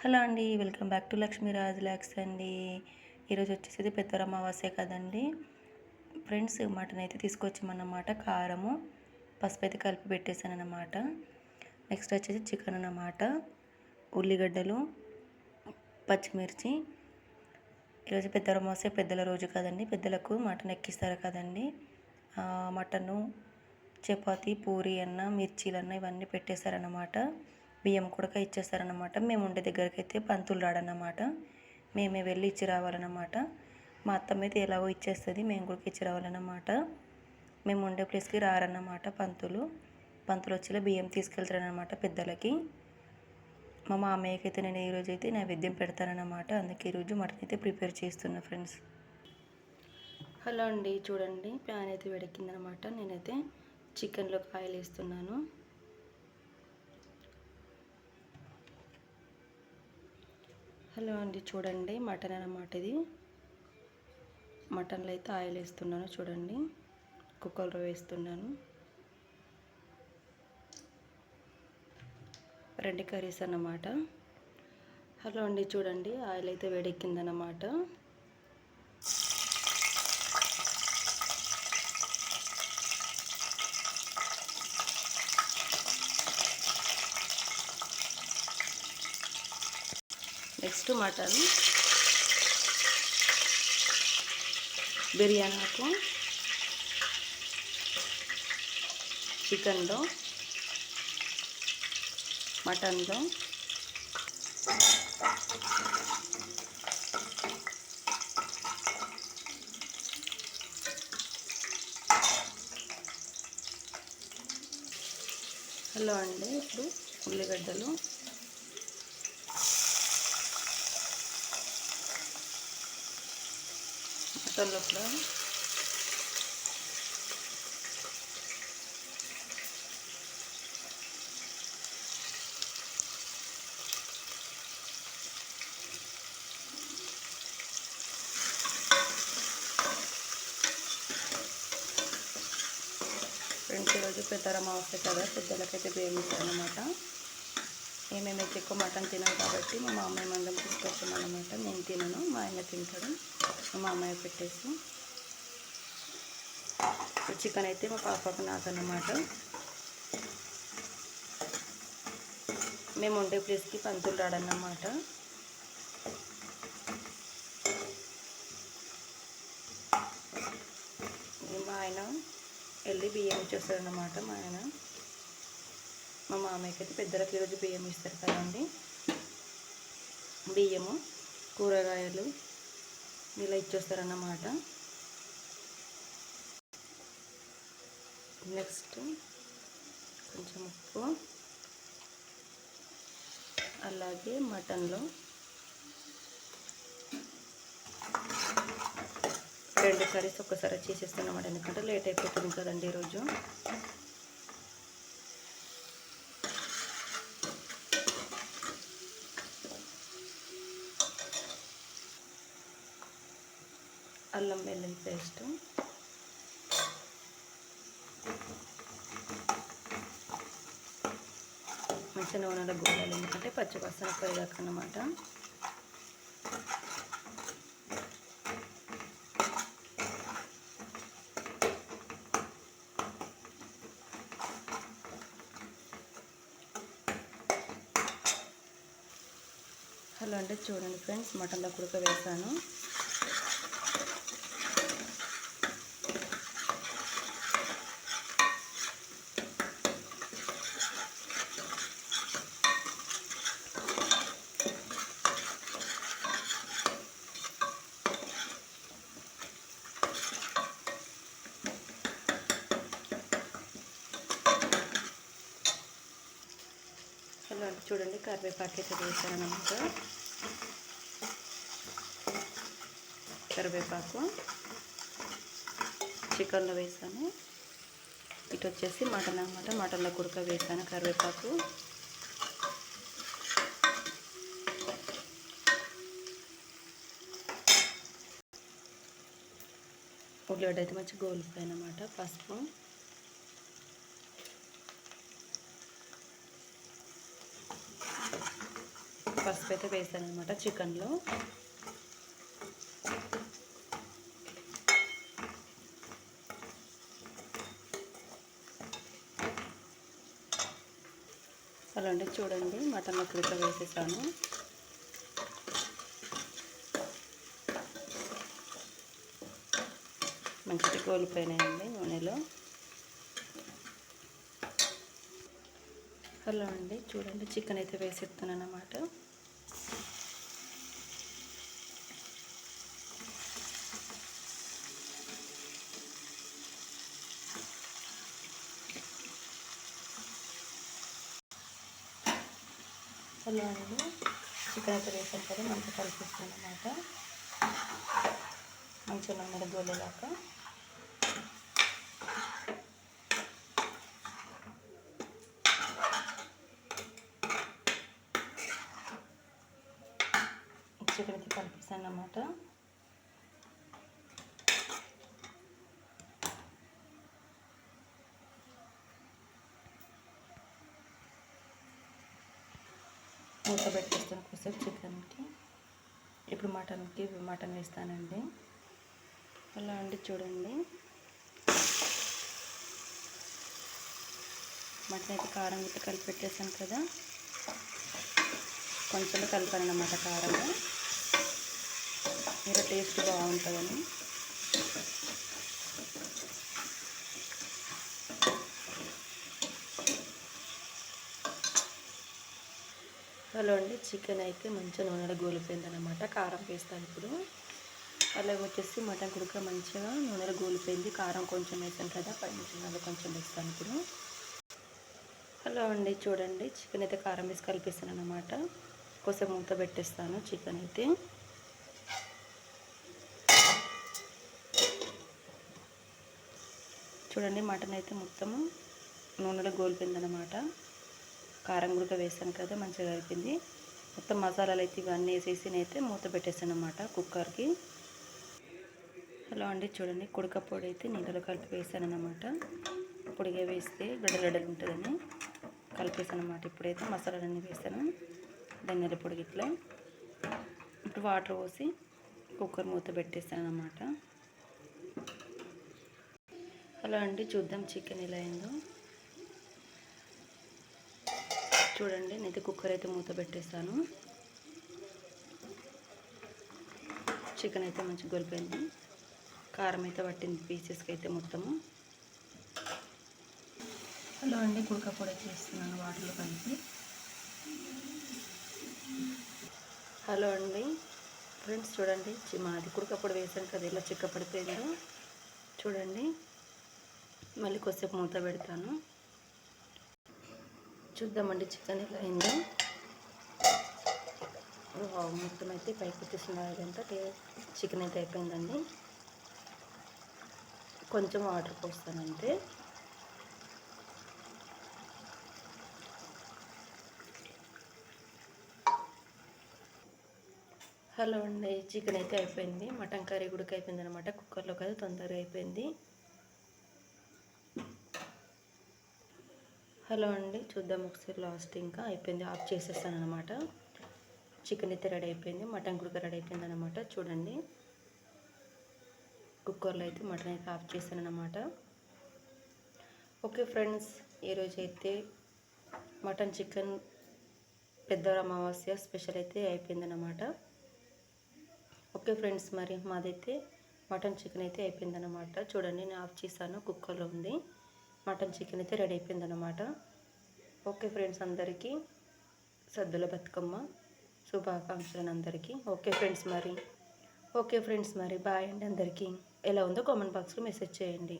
Hello అండి welcome back to Lakshmiraj ల్యాక్స్ అండి. ఈరోజు వచ్చేసి పెద్దర అమావాస్య కదండి. ఫ్రెండ్స్ మటన్ అయితే తీసుకొచ్చామన్నమాట కారము పసుపు అయితే కలిపి పెట్టేశాను అన్నమాట నెక్స్ట్ వచ్చేసి చికెన్ అన్నమాట ఉల్లిగడ్డలు పచ్చిమిర్చి. ఈరోజు పెద్దర అమావాస్య పెద్దల రోజు కదండి. పెద్దలకు మటన్ ఎక్కిస్తారు కదండి. మటను చపాతి పూరి అన్న మిర్చీలన్న ఇవన్నీ పెట్టేశారన్నమాట. బియ్యం కూడా ఇచ్చేస్తారనమాట మేము ఉండే దగ్గరికి అయితే పంతులు రాడన్నమాట. మేమే వెళ్ళి ఇచ్చి రావాలన్నమాట. మా అత్తమ్మ అయితే ఎలాగో ఇచ్చేస్తుంది మేము కూడా ఇచ్చి రావాలన్నమాట. మేము ఉండే ప్లేస్కి రారన్నమాట పంతులు. పంతులు వచ్చేలా బియ్యం తీసుకెళ్తారనమాట పెద్దలకి. మా మామయ్యకి అయితే నేను ఈరోజు అయితే నైవేద్యం పెడతానన్నమాట. అందుకే ఈరోజు మటన్ అయితే ప్రిపేర్ చేస్తున్నా ఫ్రెండ్స్. హలో అండి చూడండి ప్యాన్ అయితే వెడక్కిందనమాట నేనైతే చికెన్లో కాయలు వేస్తున్నాను హలో అండి చూడండి మటన్ అన్నమాట ఇది. మటన్లో అయితే ఆయిల్ వేస్తున్నాను చూడండి. కుక్కర్లో వేస్తున్నాను. రెండు కర్రీస్ అన్నమాట. హలో అండి చూడండి. ఆయిల్ అయితే వేడెక్కిందన్నమాట. Next mutton. బిర్యానీ ఆకు చికెన్లో మటన్లో హలో అండి ఇప్పుడు ఉల్లిగడ్డలు మటన్లో ఫ్రెండ్స్ ఈరోజు పెద్దరం అవసరం కదా పెద్దలకైతే బియ్యం ఇస్తారనమాట మేమైతే ఎక్కువ మటన్ తినాం కాబట్టి మా మామయ్య మందం తీసుకొచ్చామన్నమాట నేను తినను మా ఆయన తింటాడు. మా మామయ్య పెట్టేసి. చికెన్ అయితే మా పాపకు నాకన్నమాట. మేము ఉండే ప్లేస్కి పంతులు రాడన్నమాట. మా ఆయన వెళ్ళి బియ్యం ఇచ్చేస్తారన్నమాట మా ఆయన. మా మామయ్యకి అయితే పెద్దలకి ఈరోజు బియ్యం ఇస్తారు కదండి. బియ్యము కూరగాయలు ఇలా ఇచ్చేస్తారన్నమాట. నెక్స్ట్ కొంచెం ఉప్పు. అలాగే మటన్లో రెండు కర్రీస్ ఒక్కసారి చేసేస్తానమాట ఎందుకంటే లేట్ అయిపోతుంది కదండి ఈరోజు. అల్లం వెల్లుల్లి పేస్ట్. మంచి నూనెల గోళాలు ఎందుకంటే పచ్చిపసన పోయేదాకా అన్నమాట హలో అంటే చూడండి ఫ్రెండ్స్ మటన్లో కుడక వేసాను. చూడండి కరివేపాకు అయితే వేసానమాట అనమాట కరివేపాకు. చికెన్లో వేసాను. ఇటు వచ్చేసి మటన్ అనమాట మటన్లో కుడక వేసాను కరివేపాకు. ఉల్లిగడ్డ అయితే మంచి గోలిపోయాను అనమాట పసుపు. పసుపు అయితే వేసాను అనమాట చికెన్లో. అలా అండి చూడండి మటన్ ఇట్లా వేసేసాను. మంచిగా కోల్పోయినాయండి నూనెలో. హలో అండి చూడండి చికెన్ అయితే వేసేస్తాను అన్నమాట హలో అండి చికెన్ అయితే వేసాను కదా మంచిగా కలిపిస్తాను అన్నమాట మంచిగా నన్నది గోలేలాగా చికెన్ అయితే కలిపిస్తాను అన్నమాట మూత పెట్టేస్తాను కొద్దిసేపు చికెన్కి. ఇప్పుడు మటన్కి మటన్ వేస్తానండి. అలా అండి చూడండి. మటన్ అయితే కారం గిట్ట కలిపి పెట్టేసాను కదా. కొంచెం కలిపాను అన్నమాట మీరు టేస్ట్ బాగుంటుందని. హలో అండి చికెన్ అయితే మంచిగా నూనెలో గోలిపోయింది కారం వేస్తాను ఇప్పుడు. అలాగే వచ్చేసి మటన్ కుడుక మంచిగా నూనెలో గోలిపోయింది. కారం కొంచెం వేసాను కదా పైన కొంచెం వేస్తాను ఇప్పుడు. హలో అండి చూడండి. చికెన్ అయితే కారం వేసి కలిపిస్తాను అనమాట కొంచెం మూత పెట్టేస్తాను చికెన్ అయితే. చూడండి మటన్ అయితే మొత్తము నూనెలో గోలిపోయిందనమాట కారం కూడా వేసాను కదా మంచిగా అయిపోయింది మొత్తం మసాలాలు అయితే ఇవన్నీ వేసేసి అయితే మూత పెట్టేసాను అనమాట కుక్కర్కి. హలో అండి చూడండి కుడక పొడి అయితే నీళ్ళలో కలిపి వేసాను అనమాట పొడిగా వేస్తే గడలడలు ఉంటుందని కలిపేసాను అనమాట ఇప్పుడైతే మసాలాలన్నీ వేసాను ధనియాల పొడి ఇట్లా ఇప్పుడు వాటర్ పోసి కుక్కర్ మూత పెట్టేసాను అనమాట అండి చూద్దాం చికెన్ ఎలా అయిందో. చూడండి నేనైతే కుక్కర్ అయితే మూత పెట్టేస్తాను చికెన్ అయితే మంచిగా గొలిపోయింది. కారం అయితే పట్టింది పీసెస్కి అయితే మొత్తము. హలో అండి కుడక పొడి చేస్తున్నాను వాటర్లో కలిపి. హలో అండి ఫ్రెండ్స్ చూడండి మాది కుడక వేసాను కదా ఇలా చిక్క పడిపోయిందో. చూడండి మళ్ళీ కొద్దిసేపు మూత పెడతాను. చూద్దామండి చికెన్ ఎలా అయిందో. మొత్తం అయితే పైకి వచ్చేసిన చికెన్ అయితే అయిపోయిందండి. కొంచెం వాటర్ పోస్తానంతే. హలో అండి చికెన్ అయితే అయిపోయింది. మటన్ కర్రీ కూడా అయిపోయింది అనమాట కుక్కర్లో కదా తొందరగా అయిపోయింది. హలో అండి. చూద్దాం ఒకసారి లాస్ట్ ఇంకా అయిపోయింది. ఆఫ్ చేసేస్తాను అనమాట చికెన్ అయితే రెడీ అయిపోయింది. మటన్ కుడుక రెడీ అయిపోయింది అనమాట చూడండి. కుక్కర్లో అయితే మటన్ అయితే ఆఫ్ చేశాను అనమాట ఓకే ఫ్రెండ్స్ ఈరోజు అయితే మటన్ చికెన్ పెద్ద అమావాస్య స్పెషల్ అయితే అయిపోయిందనమాట ఓకే ఫ్రెండ్స్ మరి మాదైతే మటన్ చికెన్ అయితే అయిపోయిందనమాట చూడండి నేను ఆఫ్ చేశాను. కుక్కర్లో ఉంది. మటన్ చికెన్ అయితే రెడీ అయిపోయిందనమాట ఓకే ఫ్రెండ్స్ అందరికీ సద్దుల బతుకమ్మ శుభాకాంక్షలు అందరికీ. ఓకే ఫ్రెండ్స్ మరి. ఓకే ఫ్రెండ్స్ మరి బాయ్ అండి అందరికీ. ఎలా ఉందో కామెంట్ బాక్స్లో మెసేజ్ చేయండి.